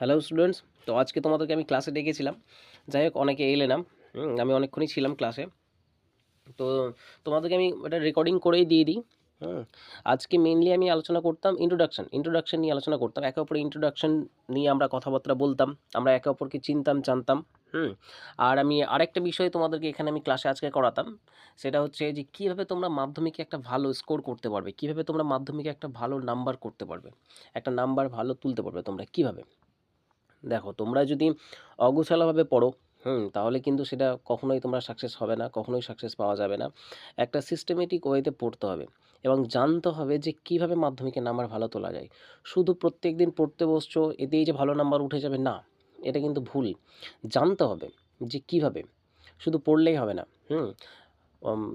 Hello students তো আজকে তোমাদেরকে আমি ক্লাসে ডেকেছিলাম। যাই হোক, অনেকে এলে না। আমি অনেকক্ষণই ছিলাম ক্লাসে তো তোমাদেরকে আমি এটা রেকর্ডিং করেই দিয়ে দিই। হুম, আজকে মেনলি আমি আলোচনা করতাম ইন্ট্রোডাকশন ইন্ট্রোডাকশন নিয়ে আলোচনা করতাম। একে অপরের ইন্ট্রোডাকশন নিয়ে আমরা কথাবার্তা বলতাম। আমরা একে অপরকে চিনতাম, জানতাম। হুম, আর আমি আরেকটা বিষয় তোমাদেরকে এখানে আমি ক্লাসে আজকে করাতাম। সেটা হচ্ছে যে, কীভাবে তোমরা মাধ্যমিকে একটা ভালো স্কোর করতে পারবে? কীভাবে তোমরা মাধ্যমিকে একটা ভালো নাম্বার করতে পারবে? একটা নাম্বার ভালো তুলতে পারবে তোমরা? কীভাবে? দেখো তোমরা যদি অগোছালোভাবে পড়ো, হুম, তাহলে কিন্তু সেটা কখনোই তোমরা সাকসেস হবে না, কখনোই সাকসেস পাওয়া যাবে না। একটা সিস্টেমেটিক ওয়েতে পড়তে হবে এবং জানতে হবে যে কীভাবে মাধ্যমিকে নাম্বার ভালো তোলা যায়। শুধু প্রত্যেক দিন পড়তে বসছো, এতেই যে ভালো নাম্বার উঠে যাবে, না, এটা কিন্তু ভুল। জানতে হবে যে কীভাবে, শুধু পড়লেই হবে না, হুম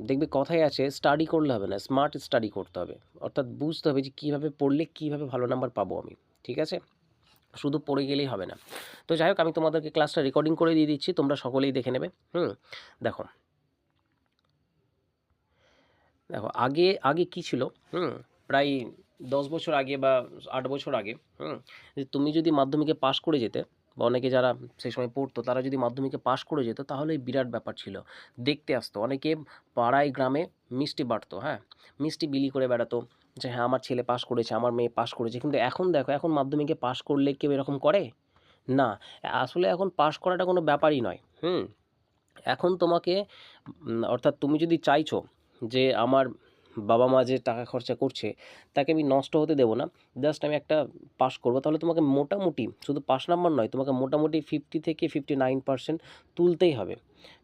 দেখবে কথাই আছে স্টাডি করলে হবে না স্মার্ট স্টাডি করতে হবে। অর্থাৎ বুঝতে হবে যে কীভাবে পড়লে কীভাবে ভালো নাম্বার পাবো আমি, ঠিক আছে? শুধু পড়ে গেলেই হবে না। তো যাই হোক, আমি তোমাদেরকে ক্লাসটা রেকর্ডিং করে দিয়ে দিচ্ছি, তোমরা সকলেই দেখে নেবে। হুম, দেখো। দেখো, আগে আগে কি ছিল? হুম, প্রায় দশ বছর আগে বা আট বছর আগে, হুম তুমি যদি মাধ্যমিকে পাশ করে যেতে, বা অনেকে যারা সেই সময় পড়তো, তারা যদি মাধ্যমিকে পাশ করে যেত, তাহলে বিরাট ব্যাপার ছিল। দেখতে আসতো, অনেকে পাড়ায়, গ্রামে মিষ্টি বাটতো হ্যাঁ? মিষ্টি বিলি করে বেড়াতো যে হ্যাঁ আমার ছেলে পাশ করেছে, আমার মেয়ে পাশ করেছে। কিন্তু এখন দেখো, এখন মাধ্যমিকে পাশ করলে কেউ এরকম করে? না, আসলে এখন পাশ করাটা কোনো ব্যাপারই নয়, হুম? এখন তোমাকে অর্থাৎ তুমি যদি চাইছো যে, আমার বাবা মা যে টাকা খরচা করছে, তাকে আমি নষ্ট হতে দেবো না। জাস্ট আমি একটা পাস করব। তাহলে তোমাকে মোটামুটি, শুধু পাস নাম্বার নয়, তোমাকে মোটামুটি ফিফটি থেকে ফিফটি নাইন পার্সেন্ট তুলতেই হবে।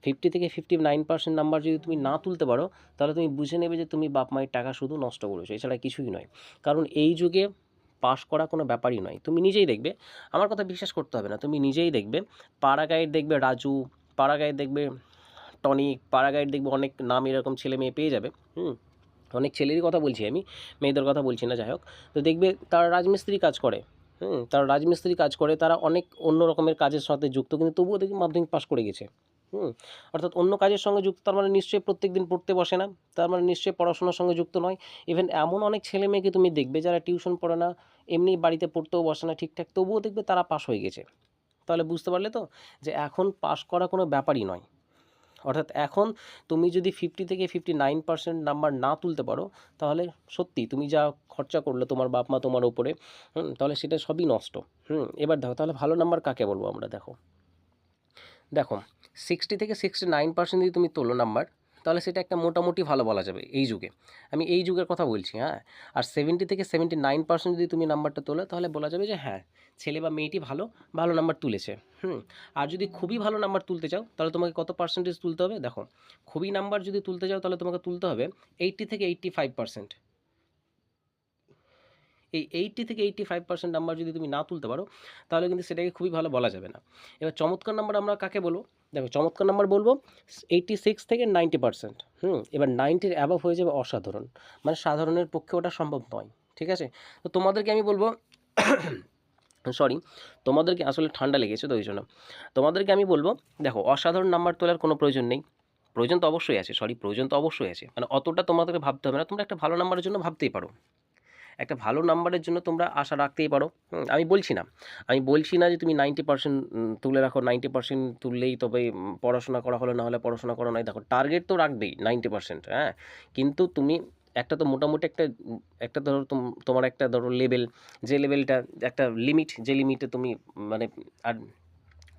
ফিফটি থেকে ফিফটি নাইন পার্সেন্ট নাম্বার যদি তুমি না তুলতে পারো, তাহলে তুমি বুঝে নেবে যে তুমি বাপ মায়ের টাকা শুধু নষ্ট করেছ। এছাড়া কিছুই নয়। কারণ এই যুগে পাস করা কোনো ব্যাপারই নয়। তুমি নিজেই দেখবে। আমার কথা বিশ্বাস করতে হবে না। তুমি নিজেই দেখবে। পাড়া গাইড দেখবে রাজু পাড়া গাইড দেখবে টনিক পাড়া গাইড দেখবে অনেক নাম এরকম ছেলে মেয়ে পেয়ে যাবে। হুম? অনেক ছেলেরই কথা বলছি আমি, মেয়েদের কথা বলছি না, যাই হোক। তো দেখবে তারা রাজমিস্ত্রি কাজ করে, হুম, তারা রাজমিস্ত্রি কাজ করে, তারা অনেক অন্য রকমের কাজের সাথে যুক্ত, কিন্তু তবুও দেখি মাধ্যমিক পাশ করে গেছে, হুম। অর্থাৎ অন্য কাজের সঙ্গে যুক্ত, তার মানে নিশ্চয়ই প্রত্যেক দিন পড়তে বসে না, তার মানে নিশ্চয়ই পড়াশোনার সঙ্গে যুক্ত নয়। ইভেন এমন অনেক ছেলে মেয়েকে তুমি দেখবে যারা টিউশন পড়ে না, এমনি বাড়িতে পড়তেও বসে না ঠিকঠাক, তবুও দেখবে তারা পাশ হয়ে গেছে। তাহলে বুঝতে পারলে তো, যে এখন পাশ করা কোনো ব্যাপারই নয়। অর্থাৎ এখন তুমি যদি ফিফটি থেকে ফিফটি নাইন পার্সেন্ট নাম্বার না তুলতে পারো, তাহলে সত্যি তুমি যা খরচা করলে তোমার বাপ মা তোমার ওপরে হুম, তাহলে সেটা সবই নষ্ট, হুম, এবার দেখো তাহলে ভালো নাম্বার কাকে বলব আমরা দেখো। দেখো সিক্সটি থেকে সিক্সটি নাইন পার্সেন্ট যদি তুমি তোলো নাম্বার তাহলে সেটা একটা মোটামুটি ভালো বলা যাবে এই যুগে। আমি এই যুগের কথা বলছি হ্যাঁ? আর সেভেন্টি থেকে সেভেন্টি নাইন পার্সেন্ট যদি তুমি নাম্বারটা তোলো, তাহলে বলা যাবে যে হ্যাঁ ছেলে বা মেয়েটি ভালো ভালো নাম্বার তুলেছে, হুম? আর যদি খুবই ভালো নাম্বার তুলতে চাও, তাহলে তোমাকে কত পার্সেন্টেজ তুলতে হবে? দেখো, খুবই নাম্বার যদি তুলতে চাও তাহলে তোমাকে তুলতে হবে এইট্টি থেকে এইট্টি ফাইভ পার্সেন্ট এই এইট্টি থেকে এইট্টি ফাইভ পার্সেন্ট নাম্বার যদি তুমি না তুলতে পারো, তাহলে কিন্তু সেটাকে খুবই ভালো বলা যাবে না। এবার চমৎকার নাম্বার আমরা কাকে বলব? দেখো চমৎকার নাম্বার বলব এইটি সিক্স থেকে নাইনটি পার্সেন্ট হুম, এবার নাইনটির অ্যাভাব হয়ে যাবে অসাধারণ মানে সাধারণের পক্ষে ওটা সম্ভব নয়, ঠিক আছে? তো তোমাদেরকে আমি বলব সরি তোমাদেরকে আসলে ঠান্ডা লেগেছে তো ওই জন্য, তোমাদেরকে আমি বলব, দেখো অসাধারণ নাম্বার তোলার কোনো প্রয়োজন নেই, প্রয়োজন তো অবশ্যই আছে সরি প্রয়োজন তো অবশ্যই আছে মানে অতটা তোমাদেরকে ভাবতে হবে না, তোমরা একটা ভালো নাম্বারের জন্য ভাবতেই পারো। একটা ভালো নাম্বারের জন্য তোমরা আশা রাখতেই পারো। আমি বলছি না। আমি বলছি না যে তুমি নাইনটি পার্সেন্ট তুলে রাখো। নাইনটি পার্সেন্ট তুললেই তবে পড়াশোনা করা হলো, না হলে পড়াশোনা করা নয় দেখো টার্গেট তো রাখবেই নাইনটি পার্সেন্ট হ্যাঁ? কিন্তু তুমি একটা তো মোটামুটি একটা একটা ধরো তোম- তোমার একটা ধরো লেভেল যে লেভেলটা একটা লিমিট যে লিমিটে তুমি মানে আর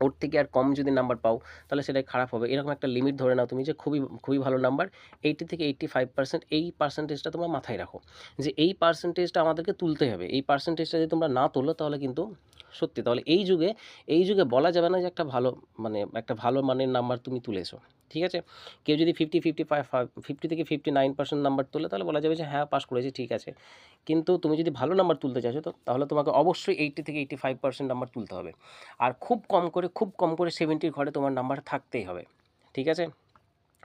ওর থেকে আর কম যদি নাম্বার পাও, তাহলে সেটাই খারাপ হবে। এরকম একটা লিমিট ধরে নাও তুমি যে খুবই খুবই ভালো নাম্বার এইটি থেকে এইট্টি ফাইভ পার্সেন্ট এই পার্সেন্টেজটা তোমরা মাথায় রাখো। যে এই পার্সেন্টেজটা আমাদেরকে তুলতে হবে। এই পার্সেন্টেজটা যদি তোমরা না তোলো, তাহলে কিন্তু সত্যি, তাহলে এই যুগে এই যুগে বলা যাবে না যে একটা ভালো মানে একটা ভালো মানের নাম্বার তুমি তুলেছো। ঠিক আছে? কেউ যদি ফিফটি ফিফটি ফাইভ ফিফটি থেকে ফিফটি নাইন পার্সেন্ট নাম্বার তোলে, তাহলে বলা যাবে যে হ্যাঁ পাস করেছে, ঠিক আছে। কিন্তু তুমি যদি ভালো নাম্বার তুলতে চাইছো, তো তাহলে তোমাকে অবশ্যই এইটটি থেকে এইটটি ফাইভ পার্সেন্ট নাম্বার তুলতে হবে। আর খুব কম করে খুব কম করে সেভেন্টির ঘরে তোমার নাম্বার থাকতেই হবে, ঠিক আছে?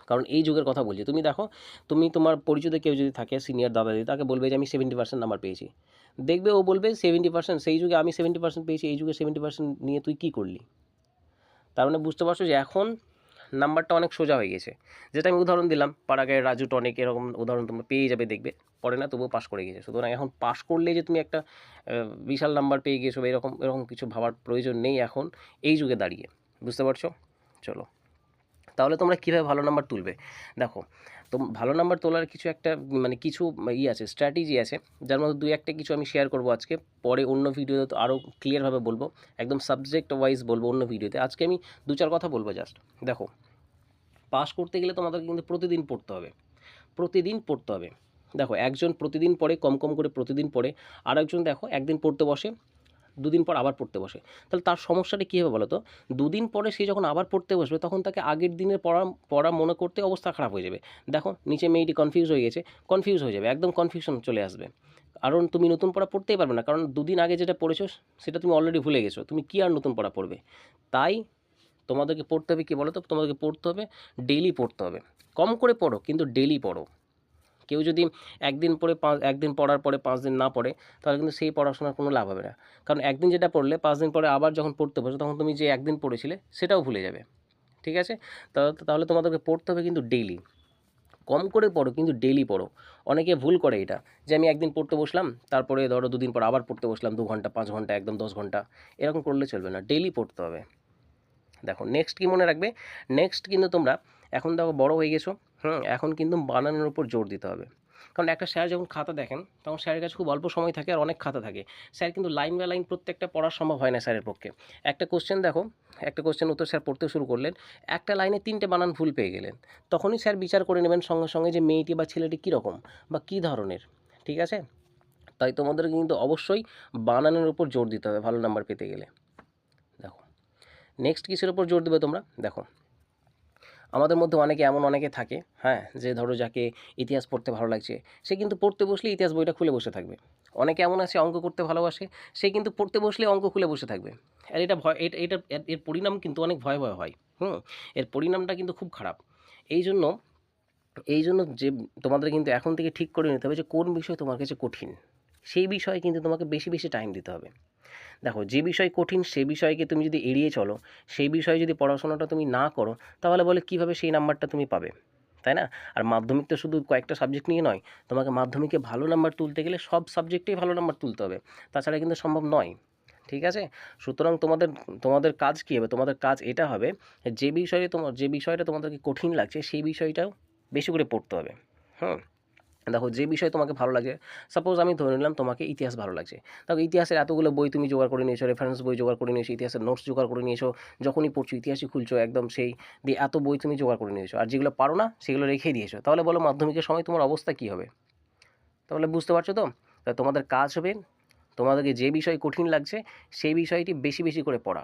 কারণ এই যুগের কথা বলছি। তুমি দেখো, তুমি তোমার পরিচিত কেউ যদি থাকে সিনিয়র দাদা দিদি তাকে বলবে যে আমি সেভেন্টি পার্সেন্ট নাম্বার পেয়েছি। দেখবে ও বলবে সেভেন্টি পার্সেন্ট সেই যুগে আমি সেভেন্টি পার্সেন্ট পেয়েছি, এই যুগে সেভেন্টি পার্সেন্ট নিয়ে তুই কী করলি? তার মানে বুঝতে পারছ যে এখন নাম্বারটা অনেক সোজা হয়ে গেছে। যেটা আমি উদাহরণ দিলাম পাড়াগায় রাজু টনিক এরকম উদাহরণ তোমরা পেয়ে যাবে, দেখবে। পরে না, তবুও পাশ করে গেছে সুতরাং এখন পাশ করলে যে তুমি একটা বিশাল নাম্বার পেয়ে গিয়েছো এরকম এরকম কিছু ভাবার প্রয়োজন নেই এখন, এই যুগে দাঁড়িয়ে। বুঝতে পারছ? চলো। তাহলে তোমরা কীভাবে ভালো নাম্বার তুলবে? দেখো, তো ভালো নাম্বার তোলার কিছু একটা মানে কিছু ই আছে স্ট্র্যাটেজি আছে, যার মধ্যে দুই একটা কিছু আমি শেয়ার করব আজকে। পরে অন্য ভিডিওতে তো আরও ক্লিয়ারভাবে বলব, একদম সাবজেক্ট ওয়াইজ বলব অন্য ভিডিওতে আজকে আমি দু চার কথা বলব জাস্ট দেখো পাস করতে গেলে তোমাদেরকে কিন্তু প্রতিদিন পড়তে হবে। প্রতিদিন পড়তে হবে। দেখো, একজন প্রতিদিন পড়ে, কম কম করে প্রতিদিন পড়ে। আর একজন দেখো, একদিন পড়তে বসে দুদিন পর আবার পড়তে বসে। তাহলে তার সমস্যাটা কী হবে বলো তো? দুদিন পরে সে যখন আবার পড়তে বসবে, তখন তাকে আগের দিনের পড়া পড়া মনে করতে অবস্থা খারাপ হয়ে যাবে। দেখো, নিচে মেয়েটি কনফিউজ হয়ে গেছে কনফিউজ হয়ে যাবে, একদম কনফিউশন চলে আসবে। কারণ তুমি নতুন পড়া পড়তেই পারবে না, কারণ দুদিন আগে যেটা পড়েছো, সেটা তুমি অলরেডি ভুলে গেছো, তুমি কী আর নতুন পড়া পড়বে? তাই তোমাদেরকে পড়তে হবে কী বলো তো? তোমাদেরকে পড়তে হবে ডেইলি পড়তে হবে। কম করে পড়ো, কিন্তু ডেলি পড়ো। কেউ যদি একদিন পড়ে পাঁচ, একদিন পড়ার পরে পাঁচ দিন না পড়ে, তাহলে কিন্তু সেই পড়াশোনার কোনো লাভ হবে না। কারণ একদিন যেটা পড়লে পাঁচ দিন পরে আবার যখন পড়তে বসো তখন তুমি যে একদিন পড়েছিলে সেটাও ভুলে যাবে। ঠিক আছে? তাহলে তোমাদেরকে পড়তে হবে কিন্তু ডেইলি কম করে পড়ো কিন্তু ডেইলি পড়ো। অনেকে ভুল করে এটা, যে আমি একদিন পড়তে বসলাম, তারপরে ধরো দুদিন পর আবার পড়তে বসলাম, দু ঘণ্টা, পাঁচ ঘণ্টা, একদম দশ ঘণ্টা, এরকম করলে চলবে না। ডেইলি পড়তে হবে। দেখো নেক্সট কি মনে রাখবে? নেক্সট কিন্তু তোমরা, এখন দেখো বড় হয়ে গেছো হুম এখন কিন্তু বানানোর উপর জোর দিতে হবে। কারণ একটা স্যার যখন খাতা দেখেন, তখন স্যারের কাছে খুব অল্প সময় থাকে আর অনেক খাতা থাকে। স্যার কিন্তু লাইন বাই লাইন প্রত্যেকটা পড়া সম্ভব হয় না স্যারের পক্ষে। একটা কোশ্চেন দেখো, একটা কোশ্চেন উত্তর স্যার পড়তে শুরু করলেন, একটা লাইনে তিনটে বানান ভুল পেয়ে গেলেন। তখনই স্যার বিচার করে নেবেন সঙ্গে সঙ্গে যে মেয়েটি বা ছেলেটি কীরকম বা কী ধরনের, ঠিক আছে? তাই তোমাদের কিন্তু অবশ্যই বানানোর উপর জোর দিতে হবে, ভালো নাম্বার পেতে গেলে। দেখো নেক্সট কিসের উপর জোর দেবে তোমরা? দেখো আমাদের মধ্যে অনেকে এমন অনেকে থাকে হ্যাঁ যে ধরো যাকে ইতিহাস পড়তে ভালো লাগছে, সে কিন্তু পড়তে বসলে ইতিহাস বইটা খুলে বসে থাকবে। অনেকে এমন আছে অঙ্ক করতে ভালোবাসে, সে কিন্তু পড়তে বসলে অঙ্ক খুলে বসে থাকবে। আর এটা ভয়, এটা এটা, এর- পরিণাম কিন্তু অনেক ভয় ভয় হয়, হুম? এর পরিণামটা কিন্তু খুব খারাপ। এই জন্য এই জন্য যে তোমাদের কিন্তু এখন থেকে ঠিক করে নিতে হবে যে কোন বিষয় তোমার কাছে কঠিন, সেই বিষয়ে কিন্তু তোমাকে বেশি বেশি টাইম দিতে হবে। দেখো, যে বিষয় কঠিন সেই বিষয়কে তুমি যদি এড়িয়ে চলো, সেই বিষয়ে যদি পড়াশোনাটা তুমি না করো, তাহলে বলে কীভাবে সেই নাম্বারটা তুমি পাবে? তাই না? আর মাধ্যমিক তো শুধু কয়েকটা সাবজেক্ট নিয়ে নয়, তোমাকে মাধ্যমিকে ভালো নাম্বার তুলতে গেলে সব সাবজেক্টেই ভালো নাম্বার তুলতে হবে। তাছাড়া কিন্তু সম্ভব নয়, ঠিক আছে? সুতরাং তোমাদের তোমাদের কাজ কী হবে? তোমাদের কাজ এটা হবে যে বিষয়ে তোমার যে বিষয়টা তোমাদেরকে কঠিন লাগছে, সেই বিষয়টাও বেশি করে পড়তে হবে। হুম? দেখো যে বিষয় তোমাকে ভালো লাগে সাপোজ আমি ধরে নিলাম তোমাকে ইতিহাস ভালো লাগছে। দেখো ইতিহাসের এতগুলো বই তুমি জোগাড় করে নিয়েছো রেফারেন্স বই জোগাড় করে নিয়েছো, ইতিহাসের নোটস জোগাড় করে নিয়েছো, যখনই পড়ছো, ইতিহাসই খুলছো একদম সেই দিয়ে এত বই তুমি জোগাড় করে নিয়েছো। আর যেগুলো পারো না, সেগুলো রেখে দিয়েছ। তাহলে বলো মাধ্যমিকের সময় তোমার অবস্থা কী হবে? তাহলে বুঝতে পারছ তো? তা তোমাদের কাজ হবে, তোমাদেরকে যে বিষয় কঠিন লাগছে, সেই বিষয়টি বেশি বেশি করে পড়া।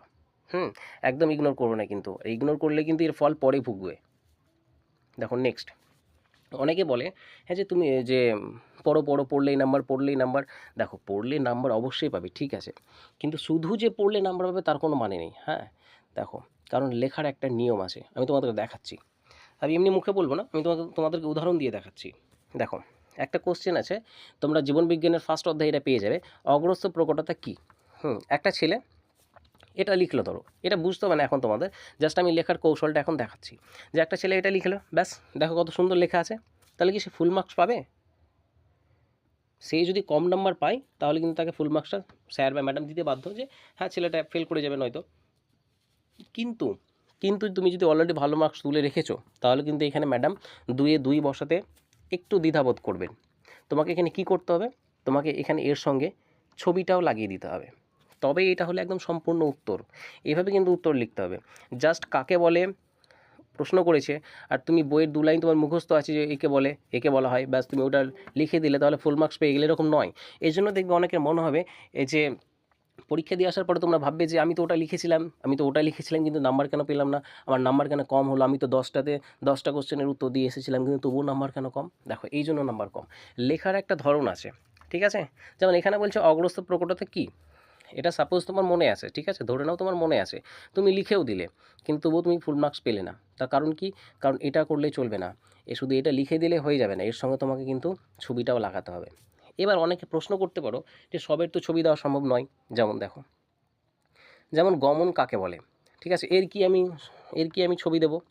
হুম? একদম ইগনোর করব না কিন্তু। ইগনোর করলে কিন্তু এর ফল পরে ভুগবে। দেখো নেক্সট অনেকে বলে হ্যাঁ যে তুমি, যে পড়ো পড়ো, পড়লেই নাম্বার পড়লেই নাম্বার দেখো, পড়লে নাম্বার অবশ্যই পাবে, ঠিক আছে। কিন্তু শুধু যে পড়লে নাম্বার পাবে, তার কোনো মানে নেই হ্যাঁ? দেখো, কারণ লেখার একটা নিয়ম আছে, আমি তোমাদেরকে দেখাচ্ছি। আমি এমনি মুখে বলব না, আমি তোমাকে তোমাদেরকে উদাহরণ দিয়ে দেখাচ্ছি। দেখো, একটা কোশ্চেন আছে, তোমরা জীবনবিজ্ঞানের ফার্স্ট অধ্যায় এটা পেয়ে যাবে অগ্রস্ত প্রকটতা কী? হুম, একটা ছেলে এটা লিখলো ধরো। এটা বুঝতে হবে না এখন তোমাদের। জাস্ট আমি লেখার কৌশলটা এখন দেখাচ্ছি। যে একটা ছেলে এটা লিখলো, ব্যাস, দেখো কত সুন্দর লেখা আছে। তাহলে কি সে ফুল মার্কস পাবে? সে যদি কম নাম্বার পায়, তাহলে কিন্তু তাকে ফুল মার্কসটা স্যার বা ম্যাডাম দিতে বাধ্য যে হ্যাঁ ছেলেটা ফেল করে যাবে নয়তো। কিন্তু কিন্তু তুমি যদি অলরেডি ভালো মার্কস তুলে রেখেছো, তাহলে কিন্তু এখানে ম্যাডাম দুয়ে দুই বসাতে একটু দ্বিধাবোধ করবেন। তোমাকে এখানে কি করতে হবে? তোমাকে এখানে এর সঙ্গে ছবিটাও লাগিয়ে দিতে হবে। তবে এটা হলো একদম সম্পূর্ণ উত্তর। এভাবে কিন্তু উত্তর লিখতে হবে। জাস্ট কাকে বলে? প্রশ্ন করেছে। আর তুমি বইয়ের দু লাইন তোমার মুখস্থ আছে যে একে বলে, একে বলা হয়। ব্যাস, তুমি ওটা লিখে দিলে তাহলে ফুল মার্কস পেয়ে গেলে এরকম নয়। এই জন্য দেখবে অনেকের মনে হবে, এই যে পরীক্ষা দিয়ে আসার পরে তোমরা ভাববে যে আমি তো ওটা লিখেছিলাম। আমি তো ওটা লিখেছিলাম কিন্তু নাম্বার কেন পেলাম না? আমার নাম্বার কেন কম হলো? আমি তো দশটাতে দশটা কোশ্চেনের উত্তর দিয়ে এসেছিলাম কিন্তু তবুও নাম্বার কেন কম? দেখো, এই জন্য নাম্বার কম। লেখার একটা ধরন আছে, ঠিক আছে? যেমন এখানে বলছে অগ্রস্ত প্রকটতা কী? এটা সাপোজ তোমার মনে আছে, ঠিক আছে? ধরে নাও তোমার মনে আছে, তুমি লিখেও দিলে, কিন্তু তবুও তুমি ফুল মার্কস পেলে না। তার কারণ কি? কারণ এটা করলে চলবে না। এ শুধু এটা লিখে দিলে হয়ে যাবে না, এর সঙ্গে তোমাকে কিন্তু ছবিটাও লাগাতে হবে। এবার অনেকে প্রশ্ন করতে পারো যে সবের তো ছবি দেওয়া সম্ভব নয়, যেমন দেখো। যেমন গমন কাকে বলে? ঠিক আছে, এর কি আমি, এর কি আমি ছবি দেবো?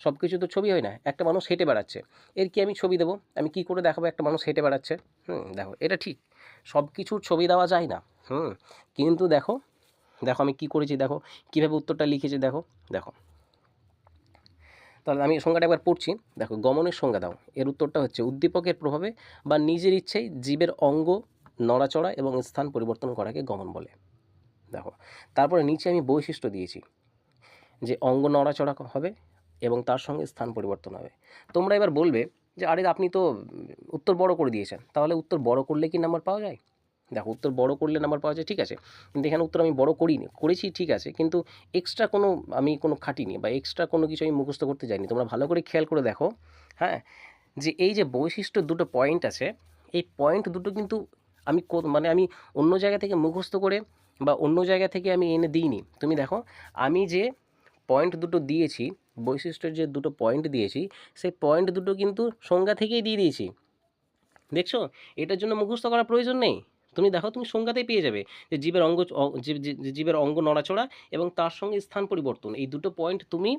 সব কিছু তো ছবি হয় না, একটা মানুষ হেঁটে বেড়াচ্ছে। এর কি আমি ছবি দেবো? আমি কি করে দেখাবো একটা মানুষ হেঁটে বেড়াচ্ছে? হুম, দেখো, এটা ঠিক। সব কিছুর ছবি দেওয়া যায় না। হুম, কিন্তু দেখো দেখো আমি কি করেছি, দেখো, কীভাবে উত্তরটা লিখেছি, দেখো দেখো। তাহলে আমি সংজ্ঞাটা একবার পড়ছি, দেখো, গমনের সংজ্ঞা দাও। এর উত্তরটা হচ্ছে, উদ্দীপকের প্রভাবে বা নিজের ইচ্ছেই জীবের অঙ্গ নড়াচড়া এবং স্থান পরিবর্তন করাকে গমন বলে। দেখো, তারপরে নিচে আমি বৈশিষ্ট্য দিয়েছি, যে অঙ্গ নড়াচড়া হবে এবং তার সঙ্গে স্থান পরিবর্তন হবে। তোমরা এবার বলবে যে, আরে আপনি তো উত্তর বড় করে দিয়েছেন, তাহলে উত্তর বড় করলে কি নাম্বার পাওয়া যায়? দেখো, উত্তর বড় করলে নাম্বার পাওয়া যায়, ঠিক আছে। কিন্তু এখানে উত্তর আমি বড় করিনি, করেছি ঠিক আছে, কিন্তু এক্সট্রা কোনো আমি কোনো খাটিনি বা এক্সট্রা কোনো কিছু আমি মুখস্থ করতে যাইনি। তোমরা ভালো করে খেয়াল করে দেখো হ্যাঁ যে এই যে বৈশিষ্ট্য দুটো পয়েন্ট আছে, এই পয়েন্ট দুটো কিন্তু আমি মানে আমি অন্য জায়গা থেকে মুখস্থ করে বা অন্য জায়গা থেকে আমি এনে দিইনি। তুমি দেখো, আমি যে পয়েন্ট দুটো দিয়েছি, বৈশিষ্ট্যের যে দুটো পয়েন্ট দিয়েছি, সেই পয়েন্ট দুটো কিন্তু সংজ্ঞা থেকেই দিয়ে দিয়েছি। দেখছ? এটার জন্য মুখস্থ করার প্রয়োজন নেই। তুমি দেখো, তুমি সংজ্ঞাতেই পেয়ে যাবে যে জীবের অঙ্গ জীবের অঙ্গ নড়াচড়া এবং তার সঙ্গে স্থান পরিবর্তন। এই দুটো পয়েন্ট তুমি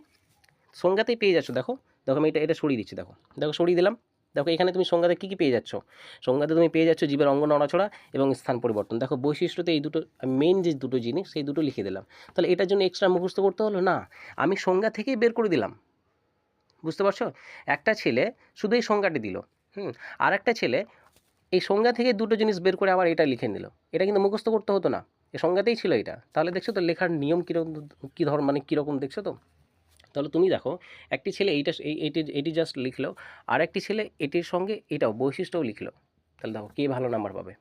সংজ্ঞাতেই পেয়ে যাচ্ছ। দেখো দেখো আমি এটা এটা সরিয়ে দিচ্ছি, দেখো। দেখো, সরিয়ে দিলাম। দেখো, এখানে তুমি সংজ্ঞাতে কী কী পেয়ে যাচ্ছ? সংজ্ঞাতে তুমি পেয়ে যাচ্ছ জীবের অঙ্গ নড়াচড়া এবং স্থান পরিবর্তন। দেখো, বৈশিষ্ট্যতে এই দুটো মেন যে দুটো জিনিস, সেই দুটো লিখে দিলাম। তাহলে এটার জন্য এক্সট্রা মুখস্থ করতে হলো? না, আমি সংজ্ঞা থেকেই বের করে দিলাম। বুঝতে পারছ? একটা ছেলে শুধু এই সংজ্ঞাটি দিল। হুম আর একটা ছেলে এই সংজ্ঞা থেকে দুটো জিনিস বের করে আবার এটা লিখে নিল। এটা কিন্তু মুখস্থ করতে হতো না। এই সংজ্ঞাতেই ছিল এটা। তাহলে দেখছ তো লেখার নিয়ম কীরকম, কী ধর মানে কীরকম দেখছ তো? তাহলে তুমি দেখো, একটি ছেলে এইটা, এই, এটি এটি জাস্ট লিখলো আর একটি ছেলে এটির সঙ্গে এটাও, বৈশিষ্ট্যও লিখলো। তাহলে দেখো, কে ভালো নাম্বার পাবে?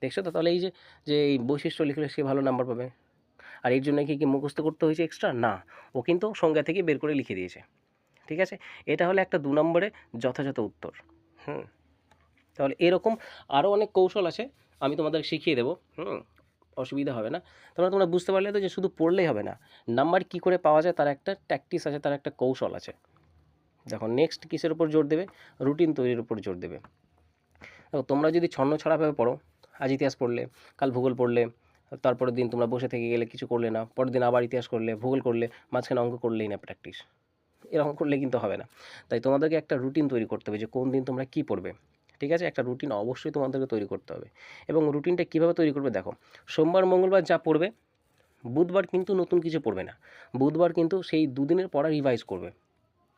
দেখছ তো? তাহলে এই যে যে এই বৈশিষ্ট্য লিখলে সে ভালো নাম্বার পাবে। আর এর জন্য কি কি মুখস্থ করতে হয়েছে এক্সট্রা না। ও কিন্তু সংজ্ঞা থেকে বের করে লিখে দিয়েছে। ঠিক আছে? এটা হলো একটা দু নম্বরে যথাযথ উত্তর। হুম? তাহলে এরকম আরও অনেক কৌশল আছে, আমি তোমাদের শিখিয়ে দেবো, হুম? অসুবিধা হবে না। তোমরা তোমরা বুঝতে পারলে তো যে শুধু পড়লেই হবে না। নাম্বার কি করে পাওয়া যায় তার একটা ট্যাকটিস আছে, তার একটা কৌশল আছে। দেখো নেক্সট কিসের উপর জোর দেবে? রুটিন তৈরির উপর জোর দেবে। দেখো, তোমরা যদি ছন্ন ছড়াভাবে পড়ো, আজ ইতিহাস পড়লে, কাল ভূগোল পড়লে, তারপরের দিন তোমরা বসে থেকে গেলে কিছু করলে না, পরের দিন আবার ইতিহাস করলে, ভূগোল করলে, মাঝখানে অঙ্ক করলেই না প্র্যাকটিস এরকম করলে কিন্তু হবে না। তাই তোমাদেরকে একটা রুটিন তৈরি করতে হবে যে কোন দিন তোমরা কী পড়বে। ঠিক আছে? একটা রুটিন অবশ্যই তোমাদেরকে তৈরি করতে হবে। এবং রুটিনটা কীভাবে তৈরি করবে দেখো, সোমবার, মঙ্গলবার যা পড়বে, বুধবার কিন্তু নতুন কিছু পড়বে না। বুধবার কিন্তু সেই দুদিনের পড়া রিভাইজ করবে।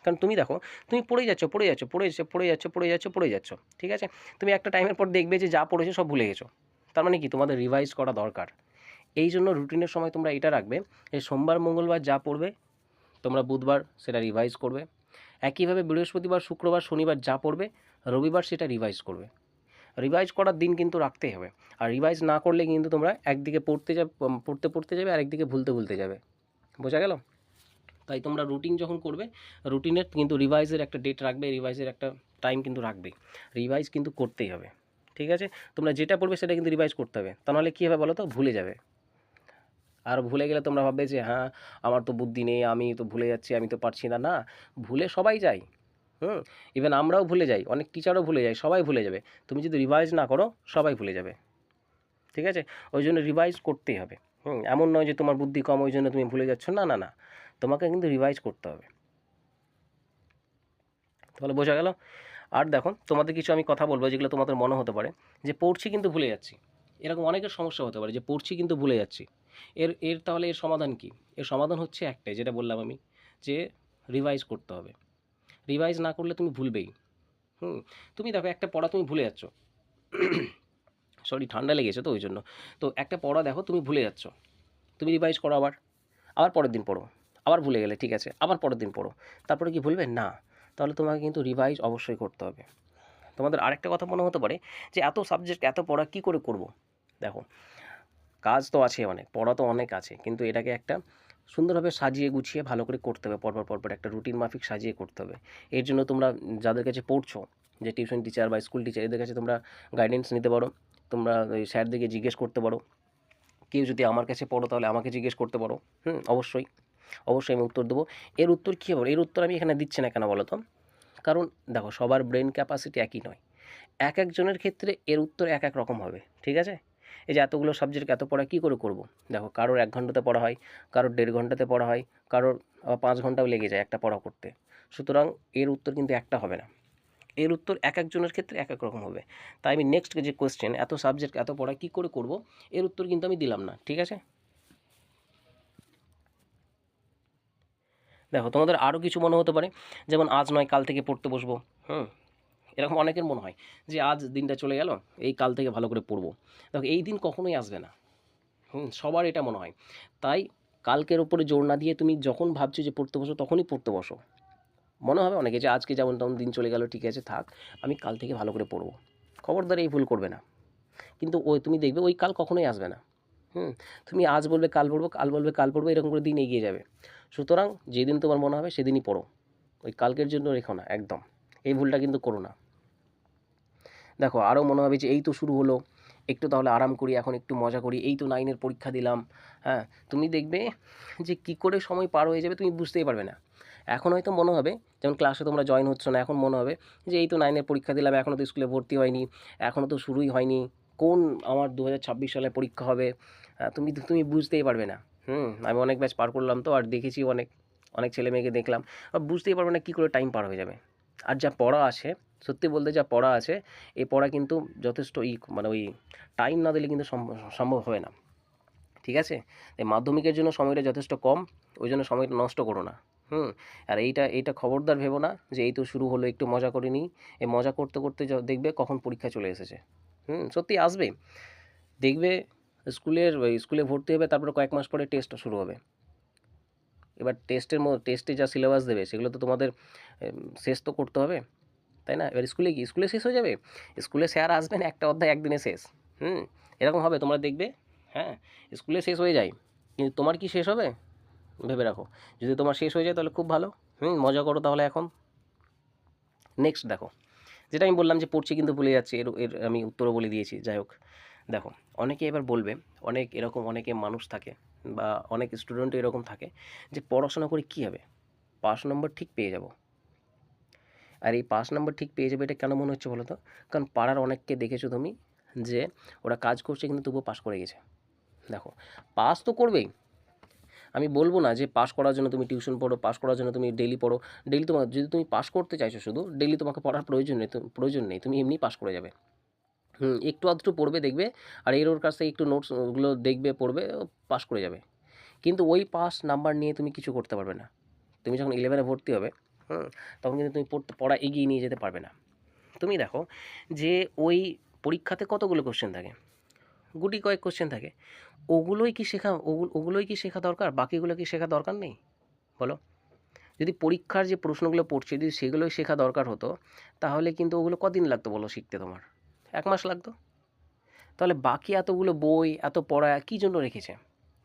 কারণ তুমি দেখো, তুমি পড়েই যাচ্ছ, পড়ে যাচ্ছ পড়ে যাচ্ছ পড়ে যাচ্ছ পড়ে যাচ্ছ পড়ে যাচ্ছ, ঠিক আছে? তুমি একটা টাইমের পর দেখবে যে যা পড়েছো সব ভুলে গেছো। তার মানে কি? তোমাদের রিভাইজ করা দরকার। এই জন্য রুটিনের সময় তোমরা এটা রাখবে যে সোমবার, মঙ্গলবার যা পড়বে, তোমরা বুধবার সেটা রিভাইজ করবে। একইভাবে বৃহস্পতিবার, শুক্রবার, শনিবার যা পড়বে রবিবার সেটা রিভাইজ করবে। রিভাইজ করার দিন কিন্তু রাখতেই হবে। আর রিভাইজ না করলে কিন্তু তোমরা একদিকে পড়তে যাবে পড়তে পড়তে যাবে আর একদিকে ভুলতে ভুলতে যাবে। বোঝা গেল? তাই তোমরা রুটিন যখন করবে রুটিনের কিন্তু রিভাইজের একটা ডেট রাখবে রিভাইজের একটা টাইম কিন্তু রাখবে রিভাইজ কিন্তু করতেই হবে। ঠিক আছে? তোমরা যেটা পড়বে সেটা কিন্তু রিভাইজ করতে হবে। তা নাহলে কী হবে বলো তো ভুলে যাবে। আর ভুলে গেলে তোমরা ভাববে যে হ্যাঁ আমার তো বুদ্ধি নেই, আমি তো ভুলে যাচ্ছি, আমি তো পারছি না। না, ভুলে সবাই যায়। হুম। ইভেন আমরাও ভুলে যাই, অনেক টিচারও ভুলে যায়, সবাই ভুলে যাবে। তুমি যদি রিভাইজ না করো, সবাই ভুলে যাবে। ঠিক আছে? ওই জন্য রিভাইজ করতেই হবে। হুম, এমন নয় যে তোমার বুদ্ধি কম, ওই জন্য তুমি ভুলে যাচ্ছ। না না না। তোমাকে কিন্তু রিভাইজ করতে হবে। তাহলে বোঝা গেল? আর দেখো, তোমাদের কিছু আমি কথা বলব যেগুলো তোমাদের মনে হতে পারে। যে পড়ছি কিন্তু ভুলে যাচ্ছি। এরকম অনেকের সমস্যা হতে পারে যে পড়ছি কিন্তু ভুলে যাচ্ছি। এর এর তাহলে এর সমাধান কি? এর সমাধান হচ্ছে একটাই, যেটা বললাম আমি, যে রিভাইজ করতে হবে। রিভাইজ না করলে তুমি ভুলবেই। হুম, তুমি দেখো একটা পড়া তুমি ভুলে যাচ্ছ। সরি, ঠান্ডা লেগেছে তো ওই জন্য তো একটা পড়া দেখো তুমি ভুলে যাচ্ছ। তুমি রিভাইজ করো আবার। আবার পরের দিন পড়ো। আবার ভুলে গেলে, ঠিক আছে? আবার পরের দিন পড়ো। তারপরে কি ভুলবে? না। তাহলে তোমাকে কিন্তু রিভাইজ অবশ্যই করতে হবে। তোমাদের আরেকটা কথা মনে হতে পারে যে, এত সাবজেক্ট এত পড়া কি করে করব? দেখো, কাজ তো আছে অনেক, পড়া তো অনেক আছে। কিন্তু এটাকে একটা সুন্দরভাবে সাজিয়ে গুছিয়ে ভালো করে করতে হবে, পরপর পরপর একটা রুটিন মাফিক সাজিয়ে করতে হবে। এর জন্য তোমরা যাদের কাছে পড়ছো, যে টিউশন টিচার বা স্কুল টিচার, এদের কাছে তোমরা গাইডেন্স নিতে পারো, তোমরা ওই স্যারদেরকে জিজ্ঞেস করতে পারো। কেউ যদি আমার কাছে পড়ো, তাহলে আমাকে জিজ্ঞেস করতে পারো। হুম, অবশ্যই। অবশ্যই আমি উত্তর দেবো। এর উত্তর কী হবে? এর উত্তর আমি এখানে দিচ্ছি না কেন বলো তো কারণ দেখো, সবার ব্রেন ক্যাপাসিটি একই নয়। এক একজনের ক্ষেত্রে এর উত্তর এক এক রকম হবে, ঠিক আছে? এই যে এতগুলো সাবজেক্ট এত পড়া কী করে করব? দেখো, কারোর এক ঘন্টাতে পড়া হয়, কারোর দেড় ঘন্টাতে পড়া হয়, কারোর আবার পাঁচ ঘন্টাও লেগে যায় একটা পড়া করতে। সুতরাং এর উত্তর কিন্তু একটা হবে না। এর উত্তর এক একজনের ক্ষেত্রে এক এক রকম হবে। তাই আমি নেক্সট যে কোয়েশ্চেন এত সাবজেক্ট এত পড়া কী করে করব, এর উত্তর কিন্তু আমি দিলাম না, ঠিক আছে? দেখো, তোমাদের আরও কিছু মনে হতে পারে, যেমন আজ নয়, কাল থেকে পড়তে বসবো, হুম? এরকম অনেকের মনে হয় যে, আজ দিনটা চলে গেল, এই কাল থেকে ভালো করে পড়ব। দেখো, এই দিন কখনোই আসবে না। হুম, সবার এটা মনে হয়। তাই কালকের ওপরে জোর না দিয়ে তুমি যখন ভাবছ যে, পড়তে বসো, তখনই পড়তে বসো। মনে হবে অনেকে যে, আজকে যেমন তেমন দিন চলে গেল, ঠিক আছে, থাক, আমি কাল থেকে ভালো করে পড়ব। খবরদার এই ভুল করবে না। কিন্তু ওই, তুমি দেখবে ওই কাল কখনোই আসবে না। হুম, তুমি আজ বলবে, কাল পড়ব, কাল বলবে, কাল পড়ব, এরকম করে দিন এগিয়ে যাবে। সুতরাং যেদিন তোমার মনে হবে, সেদিনই পড়ো। ওই কালকের জন্য রেখো না, একদম। এই ভুলটা কিন্তু করো না। দেখো আরও মনে হবে যে এই তো শুরু হলো, একটু তাহলে আরাম করি, এখন একটু মজা করি, এই তো নাইনের পরীক্ষা দিলাম হ্যাঁ তুমি দেখবে যে কি করে সময় পার হয়ে যাবে তুমি বুঝতেই পারবে না। এখন হয়তো মনে হবে, যেমন ক্লাসে তোমরা জয়েন হচ্ছ না, এখন মনে হবে যে এই তো নাইনের পরীক্ষা দিলাম এখনও তো স্কুলে ভর্তি হয়নি এখনও তো শুরুই হয়নি, কোন আমার দু হাজার ছাব্বিশ সালে পরীক্ষা হবে তুমি তুমি বুঝতেই পারবে না। হুম, আমি অনেক ব্যাচ পার করলাম তো, আর দেখেছি অনেক অনেক ছেলে মেয়েকে দেখলাম বুঝতেই পারবে না কী করে টাইম পার হয়ে যাবে। আর যা পড়া আছে সত্যি বলতে যা পড়া আছে এই পড়া কিন্তু যথেষ্ট ই মানে ওই টাইম না দিলে কিন্তু সম্ভ- সম্ভব হবে না। ঠিক আছে? এই মাধ্যমিকের জন্য সময়টা যথেষ্ট কম, ওই জন্য সময়টা নষ্ট করো না। হুম? আর এইটা এইটা খবরদার ভেবো না যে এই তো শুরু হলো, একটু মজা করে নিই। এই মজা করতে করতে দেখবে কখন পরীক্ষা চলে এসেছে। হুম? সত্যি আসবে। দেখবে স্কুলের স্কুলে ভর্তি হবে, তারপরে কয়েক মাস পরে টেস্ট শুরু হবে। এবার টেস্টের টেস্টে যা সিলেবাস দেবে, সেগুলো তো তোমাদের শেষ তো করতে হবে। তাই না? এবার স্কুলে কি স্কুলে শেষ হয়ে যাবে? স্কুলে স্যার আসবেন একটা অধ্যায় একদিনে শেষ। হুম? এরকম হবে, তোমরা দেখবে হ্যাঁ? স্কুলে শেষ হয়ে যায়, কিন্তু তোমার কি শেষ হবে? ভেবে রাখো। যদি তোমার শেষ হয়ে যায়, তাহলে খুব ভালো। হুম? মজা করো তাহলে এখন। নেক্সট দেখো। যেটা আমি বললাম যে পড়ছি কিন্তু ভুলে যাচ্ছে, এর এর আমি উত্তরও বলে দিয়েছি, যাই হোক। দেখো, অনেকে এবার বলবে, অনেক এরকম অনেকে মানুষ থাকে বা অনেক স্টুডেন্ট এরকম থাকে যে পড়াশোনা করে কী হবে? পাস নম্বর ঠিক পেয়ে যাব। আর এই পাস নাম্বার ঠিক পেয়ে যাবে, এটা কেন মনে হচ্ছে বলো তো কারণ পাড়ার অনেককে দেখেছ তুমি যে ওরা কাজ করছে কিন্তু তবুও পাস করে গেছে। দেখো পাস তো করবেই। আমি বলব না যে পাস করার জন্য তুমি টিউশন পড়ো পাস করার জন্য তুমি ডেলি পড়ো। ডেলি তোমার যদি তুমি পাস করতে চাইছো শুধু ডেলি তোমাকে পড়ার প্রয়োজন নেই প্রয়োজন নেই, তুমি এমনি পাস করে যাবে। হুম, একটু আধটু পড়বে দেখবে, আর এর ওর কাছ থেকে একটু নোটসগুলো দেখবে, পড়বে পাস করে যাবে। কিন্তু ওই পাস নাম্বার নিয়ে তুমি কিছু করতে পারবে না। তুমি যখন ইলেভেনে ভর্তি হবে হুম। তখন কিন্তু তুমি পড়তে, পড়া এগিয়ে নিয়ে যেতে পারবে না। তুমি দেখো যে ওই পরীক্ষাতে কতগুলো কোশ্চেন থাকে? গুটি কয়েক কোশ্চেন থাকে। ওগুলোই কি শেখা ওগুলো ওগুলোই কি শেখা দরকার? বাকিগুলো কি শেখা দরকার নেই? বলো। যদি পরীক্ষার যে প্রশ্নগুলো পড়ছে, যদি সেগুলোই শেখা দরকার হতো, তাহলে কিন্তু ওগুলো কদিন লাগতো বলো শিখতে তোমার? এক মাস লাগতো। তাহলে বাকি এতগুলো বই, এত পড়া কী জন্য রেখেছে?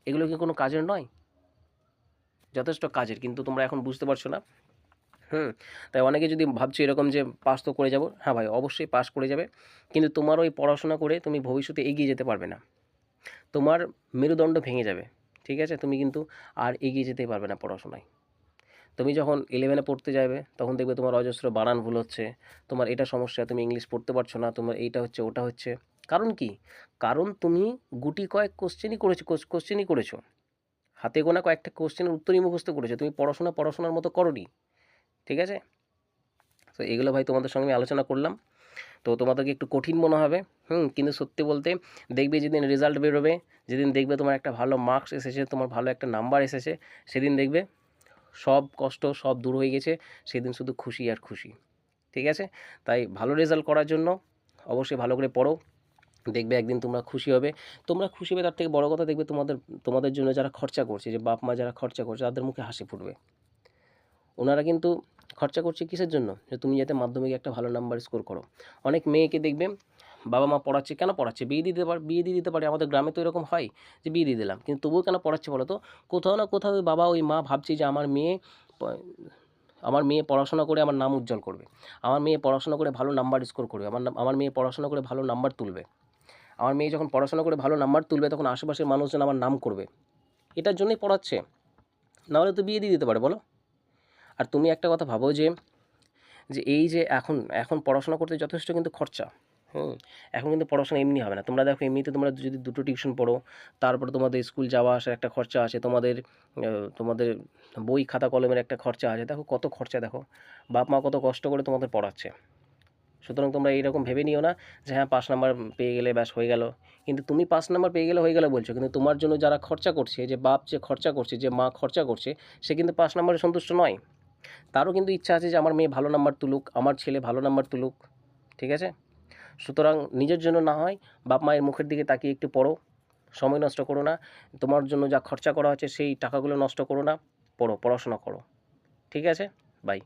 এগুলো কি কোনো কাজের নয়? যথেষ্ট কাজের, কিন্তু তোমরা এখন বুঝতে পারছ না। হুম। তাই অনেকে যদি ভাবছ এরকম যে পাস তো করে যাব হ্যাঁ ভাই, অবশ্যই পাস করে যাবে। কিন্তু তোমার ওই পড়াশোনা করে তুমি ভবিষ্যতে এগিয়ে যেতে পারবে না। তোমার মেরুদণ্ড ভেঙে যাবে, ঠিক আছে? তুমি কিন্তু আর এগিয়ে যেতেই পারবে না পড়াশোনায়। তুমি যখন ইলেভেনে পড়তে যাবে, তখন দেখবে তোমার অজস্র বানান ভুল হচ্ছে, তোমার এটা সমস্যা, তুমি ইংলিশ পড়তে পারছ না, তোমার এইটা হচ্ছে, ওটা হচ্ছে। কারণ কি? কারণ তুমি গুটি কয়েক কোশ্চেনই করেছ কোশ্চেনই করেছ। হাতে গোনা কয়েকটা কোশ্চেনের উত্তরই মুখস্থ করেছ। তুমি পড়াশোনা পড়াশোনার মতো করনি। ঠিক আছে? তো এগুলো ভাই তোমাদের সঙ্গে আমি আলোচনা করলাম। তো তোমাদেরকে একটু কঠিন মনে হবে। হুম, কিন্তু সত্যি বলতে দেখবে যেদিন রেজাল্ট বেরোবে, যেদিন দেখবে তোমার একটা ভালো মার্কস এসেছে, তোমার ভালো একটা নাম্বার এসেছে, সেদিন দেখবে সব কষ্ট সব দূর হয়ে গেছে, সেদিন শুধু খুশি আর খুশি। ঠিক আছে? তাই ভালো রেজাল্ট করার জন্য অবশ্যই ভালো করে পড়ো। দেখবে একদিন তোমরা খুশি হবে। তোমরা খুশি হবে, তার থেকে বড় কথা দেখবে তোমাদের তোমাদের জন্য যারা খরচা করছে, যে বাপ মা যারা খরচা করছে, তাদের মুখে হাসি ফুটবে। ওনারা কিন্তু খরচা করছে কিসের জন্য? যে তুমি যাতে মাধ্যমিকে একটা ভালো নাম্বার স্কোর করো। অনেক মেয়েকে দেখবে, বাবা মা পড়াচ্ছে, কেন পড়াচ্ছে? বিয়ে দিতে পারে বিয়ে দিয়ে দিতে পারে, আমাদের গ্রামে তো এরকম হয় যে বিয়ে দিয়ে দিলাম। কিন্তু তবুও কেন পড়াচ্ছে বলো তো? কোথাও না কোথাও ওই বাবা ওই মা ভাবছে যে আমার মেয়ে আমার মেয়ে পড়াশোনা করে আমার নাম উজ্জ্বল করবে। আমার মেয়ে পড়াশোনা করে ভালো নাম্বার স্কোর করবে। আমার আমার মেয়ে পড়াশোনা করে ভালো নাম্বার তুলবে। আমার মেয়ে যখন পড়াশোনা করে ভালো নাম্বার তুলবে, তখন আশেপাশের মানুষজন আমার নাম করবে। এটার জন্যই পড়াচ্ছে। নাহলে তো বিয়ে দিয়ে দিতে পারে বলো। আর তুমি একটা কথা ভাবো যে যে এই যে এখন এখন পড়াশোনা করতে যথেষ্ট কিন্তু খরচা, হুম? এখন কিন্তু পড়াশোনা এমনি হবে না। তোমরা দেখো এমনিতে তোমরা যদি দুটো টিউশন পড়ো, তারপর তোমাদের স্কুল যাওয়া আসার একটা খরচা আছে, তোমাদের তোমাদের বই খাতা কলমের একটা খরচা আছে। দেখো কত খরচা দেখো, বাপ মা কত কষ্ট করে তোমাদের পড়াচ্ছে। সুতরাং তোমরা এইরকম ভেবে নিও না যে হ্যাঁ পাঁচ নাম্বার পেয়ে গেলে ব্যাস হয়ে গেল। কিন্তু তুমি পাঁচ নাম্বার পেয়ে গেলে হয়ে গেলে বলছো, কিন্তু তোমার জন্য যারা খরচা করছে, যে বাপ যে খরচা করছে, যে মা খরচা করছে, সে কিন্তু পাঁচ নাম্বারে সন্তুষ্ট নয়। তারও কিন্তু ইচ্ছা আছে যে আমার মেয়ে ভালো নাম্বার তুলুক, আমার ছেলে ভালো নাম্বার তুলুক, ঠিক আছে? সুতরাং নিজের জন্য না হয়, বাপ মায়ের মুখের দিকে তাকিয়ে একটু পড়ো, সময় নষ্ট করো না, তোমার জন্য যা খরচা করা হচ্ছে সেই টাকাগুলো নষ্ট করো না, পড়ো, পড়াশোনা করো, ঠিক আছে? বাই